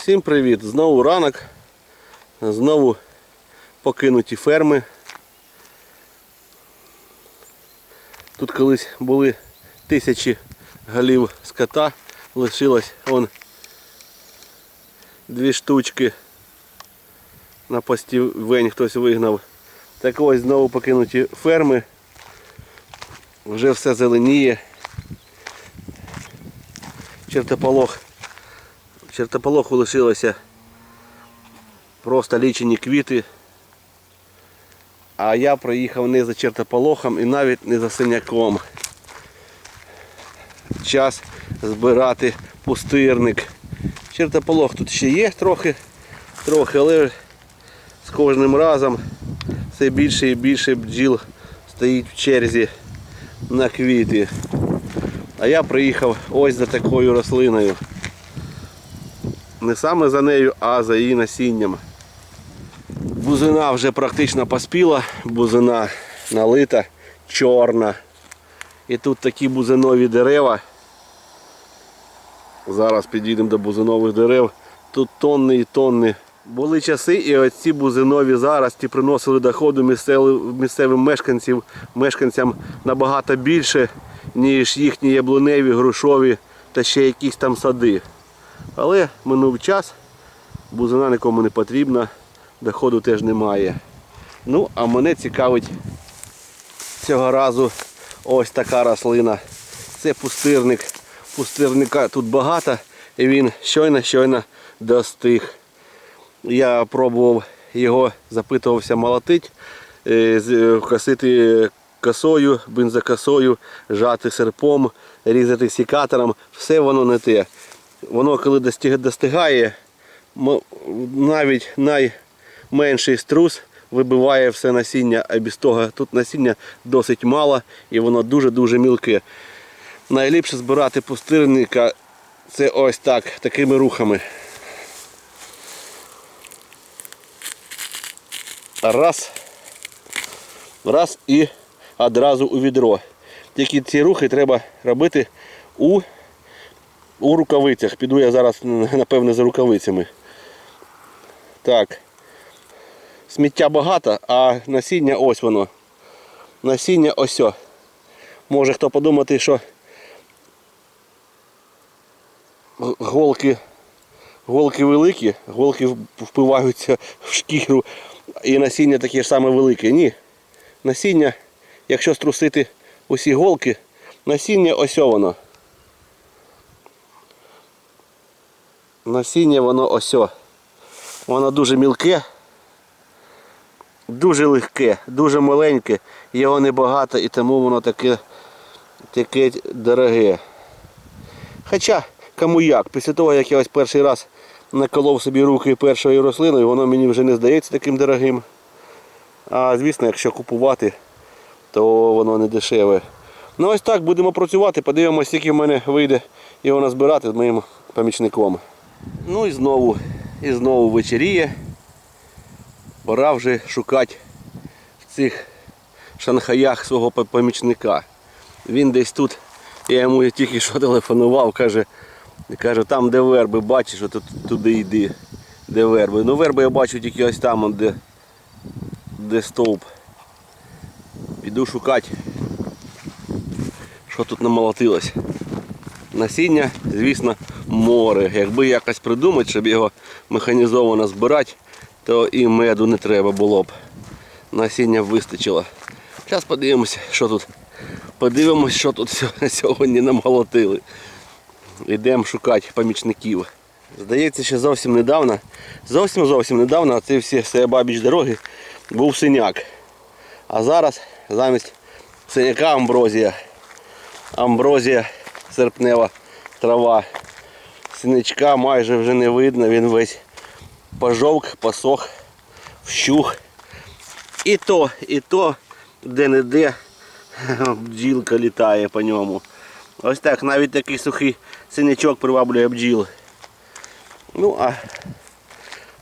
Всім привіт! Знову ранок. Знову покинуті ферми. Тут колись були тисячі голів скота, лишилось он дві штучки на постівень хтось вигнав. Так ось знову покинуті ферми. Вже все зеленіє. Чертополох чертополоху лишилося просто лічені квіти. А я проїхав не за чертополохом і навіть не за синяком. Час збирати пустирник. Чертополох тут ще є трохи, трохи, але з кожним разом все більше і більше бджіл стоїть в черзі на квіти. А я приїхав ось за такою рослиною. Не саме за нею, а за її насінням. Бузина вже практично поспіла, бузина налита, чорна. І тут такі бузинові дерева. Зараз підійдемо до бузинових дерев. Тут тонни і тонни. Були часи, і оці бузинові зарості приносили доходу місцевим мешканців, мешканцям набагато більше, ніж їхні яблуневі, грушові та ще якісь там сади. Але минув час, бузина нікому не потрібна, доходу теж немає. Ну, а мене цікавить цього разу ось така рослина. Це пустирник. Пустирника тут багато і він щойно-щойно достиг. Я пробував його, запитувався молотить, е, е, косити косою, бензокосою, жати серпом, різати сікатором. Все воно не те. Воно коли достигає, навіть найменший струс вибиває все насіння, а без того тут насіння досить мало і воно дуже-дуже мілке. Найліпше збирати пустирника це ось так, такими рухами. Раз. Раз і одразу у відро. Тільки ці рухи треба робити у, у рукавицях. Піду я зараз, напевне, за рукавицями. Так. Сміття багато, а насіння ось воно. Насіння ось. о. Може хто подумати, що голки, голки великі, голки впиваються в шкіру і насіння таке ж саме велике. Ні. Насіння, якщо струсити усі голки, насіння ось воно. Насіння воно ось. Воно дуже мілке, дуже легке, дуже маленьке, його небагато і тому воно таке, таке дороге. Хоча, кому як, після того, як я ось перший раз наколов собі руки першою рослиною, воно мені вже не здається таким дорогим. А звісно, якщо купувати, то воно не дешеве. Ну ось так будемо працювати, подивимося, скільки в мене вийде його назбирати з моїм помічником. Ну і знову, і знову вечеріє. Пора вже шукати в цих шанхаях свого помічника. Він десь тут, я йому тільки що телефонував, каже, каже, там де верби, бачиш, от туди йди. Де верби. Ну верби я бачу тільки ось там, де, де стовп. Піду шукати, що тут намолотилось. Насіння, звісно, море. Якби якось придумати, щоб його механізовано збирати, то і меду не треба було б. Насіння вистачило. Зараз подивимося, що тут. Подивимось, що тут сьогодні намолотили. Йдемо шукати помічників. Здається, що зовсім недавно, зовсім зовсім недавно ці всі Себабіч дороги був синяк. А зараз замість синяка амброзія. Амброзія серпнева трава. Синячка майже вже не видно, він весь пожовк, посох, вщух. І то, і то, де-не-де бджілка літає по ньому. Ось так, навіть такий сухий синячок приваблює бджіл. Ну а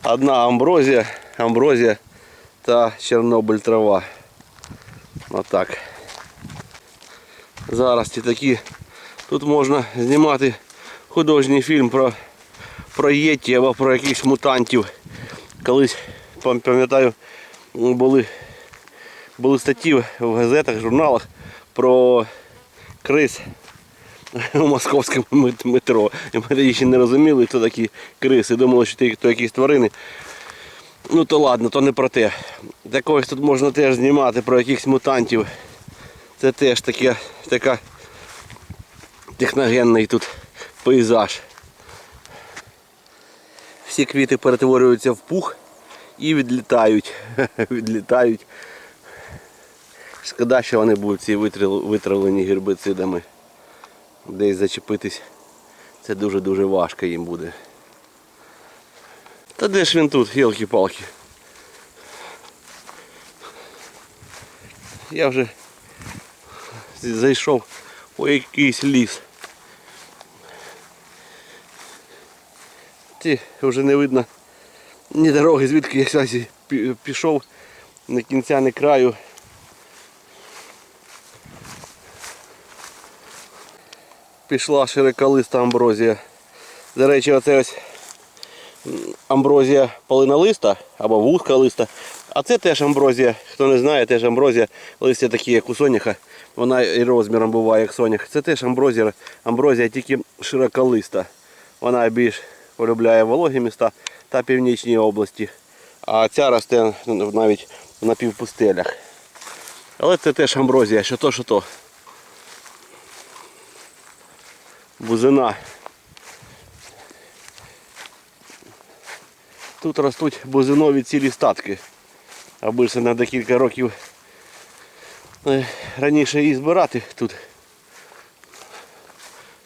одна амброзія, амброзія та Чорнобиль трава. Отак. Зараз ці такі. Тут можна знімати художній фільм про про єті або про якихось мутантів. Колись пам'ятаю, були, були статті в газетах, журналах про крис у московському метро. І ми тоді ще не розуміли, хто такі криси. Думали, що ті- якісь тварини. Ну то ладно, то не про те. Такогось тут можна теж знімати про якихось мутантів. Це теж таке, така техногенний тут пейзаж. Всі квіти перетворюються в пух і відлітають. відлітають. Шкода, що вони будуть ці витравлені гербицидами. Десь зачепитись. Це дуже-дуже важко їм буде. Та де ж він тут, гілки-палки? Я вже зайшов у якийсь ліс. Ті вже не видно ні дороги, звідки я пі- пішов, ні кінця, ні краю. Пішла широколиста амброзія. До речі, оце ось амброзія полинолиста або вузколиста. А це теж амброзія. Хто не знає, теж амброзія. Листя такі, як у соняха. Вона і розміром буває, як сонях. Це теж амброзія, амброзія тільки широколиста. Вона більш полюбляє вологі міста та північні області. А ця росте навіть в напівпустелях. Але це теж амброзія, що то, що то. Бузина. Тут ростуть бузинові цілі статки. Аби ж це на декілька років е, раніше її збирати тут.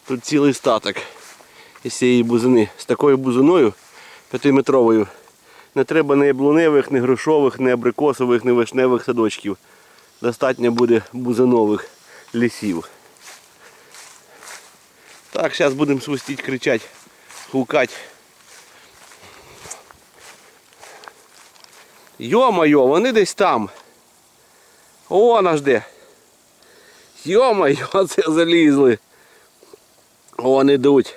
Тут цілий статок із цієї бузини. З такою бузиною п'ятиметровою не треба ні яблуневих, ні грушових, ні абрикосових, ні вишневих садочків. Достатньо буде бузинових лісів. Так, зараз будемо свистіть, кричати, гукати. Йо-моє, вони десь там. О, наш де. Йо-моє, це залізли. Вон ідуть.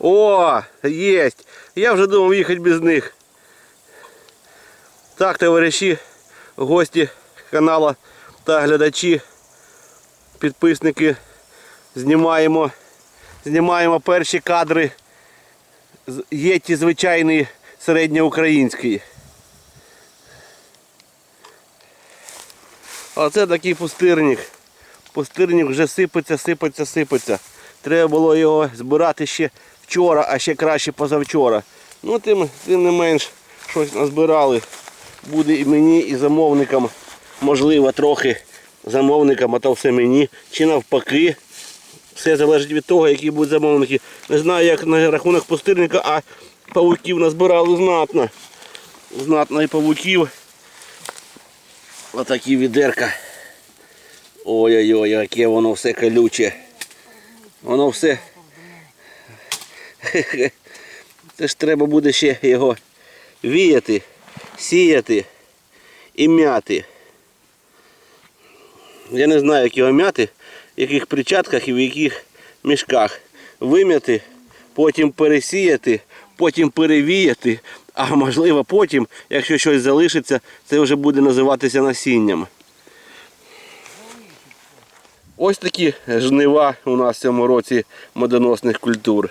О, єсть. Я вже думав їхати без них. Так, товариші, гості каналу та глядачі, підписники. Знімаємо, знімаємо перші кадри з єті звичайний середньоукраїнський. Оце такий пустирник. Пустирник вже сипеться, сипеться, сипеться. Треба було його збирати ще вчора, а ще краще позавчора. Ну тим, тим не менш щось назбирали. Буде і мені, і замовникам. Можливо, трохи замовникам, а то все мені. Чи навпаки. Все залежить від того, які будуть замовники. Не знаю, як на рахунок пустирника, а павуків назбирали знатно. Знатно і павуків. Отакі відерка. Ой-ой-ой, яке воно все колюче. Воно все. Це ж треба буде ще його віяти, сіяти і мяти. Я не знаю, як його мяти, в яких перчатках і в яких мішках. Вим'яти, потім пересіяти, потім перевіяти, а можливо потім, якщо щось залишиться, це вже буде називатися насінням. Ось такі жнива у нас в цьому році медоносних культур.